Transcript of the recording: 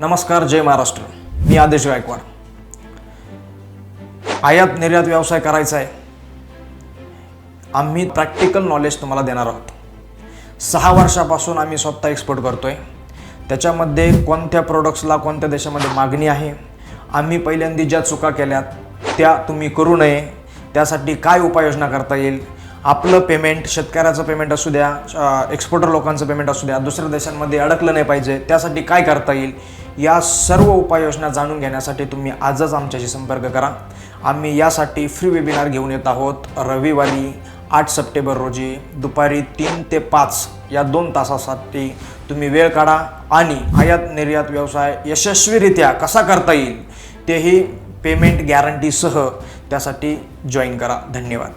नमस्कार जय महाराष्ट्र. मी आदेश गायकवाड. आयात निर्यात व्यवसाय करायचा आहे. आम्ही प्रॅक्टिकल नॉलेज तुम्हाला देणार आहोत. सहा वर्षापासून आम्ही स्वतः एक्सपोर्ट करतो आहे त्याच्यामध्ये कोणत्या प्रोडक्ट्सला कोणत्या देशामध्ये मागणी आहे आम्ही पहिल्यांदा ज्या चुका केल्यात त्या तुम्ही करू नये. त्यासाठी काय उपाययोजना करता येईल? आपलं पेमेंट शेतकऱ्याचं पेमेंट असू द्या एक्सपोर्टर लोकांचं पेमेंट असू द्या दुसऱ्या देशांमध्ये अडकलं नाही पाहिजे. त्यासाठी काय करता येईल? या सर्व उपाययोजना जाणून घेण्यासाठी तुम्ही आजच आमच्याशी संपर्क करा. आम्ही यासाठी फ्री वेबिनार घेऊन येत आहोत. रविवारी आठ सप्टेंबर रोजी दुपारी तीन ते पाच या दोन तासासाठी तुम्ही वेळ काढा आणि आयात निर्यात व्यवसाय यशस्वीरित्या कसा करता येईल तेही पेमेंट गॅरंटीसह त्यासाठी जॉईन करा. धन्यवाद.